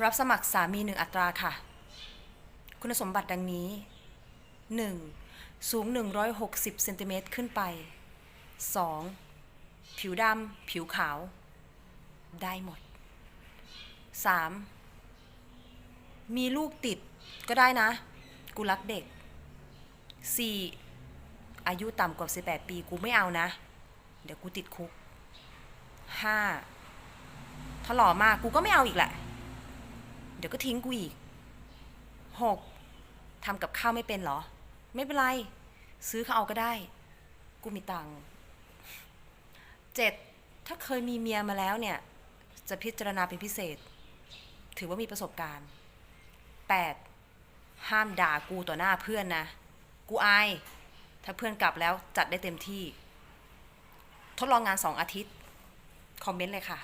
รับสมัครสามีหนึ่งอัตราค่ะ คุณสมบัติดังนี้ 1. สูง 160เซนติเมตรขึ้นไป 2. ผิวดำ ผิวขาว ได้หมด 3. มีลูกติดก็ได้นะ กูรักเด็ก 4. อายุต่ำกว่า 18 ปีกูไม่เอานะ เดี๋ยวกูติดคุก 5. ถ้าหล่อมากกูก็ไม่เอาอีกแหละ ดี๋ยวก็ทิ้งกูอีก 6. ทำกับข้าวไม่เป็นเหรอ ไม่เป็นไร ซื้อเขาเอาก็ได้ กูมีตังค์ 7. ถ้าเคยมีเมียมาแล้วเนี่ย จะพิจารณาเป็นพิเศษ ถือว่ามีประสบการณ์ 8. ห้ามด่ากูต่อหน้าเพื่อนนะ กูอาย ถ้าเพื่อนกลับแล้วจัดได้เต็มที่ ทดลองงานสองอาทิตย์ คอมเมนต์เลยค่ะ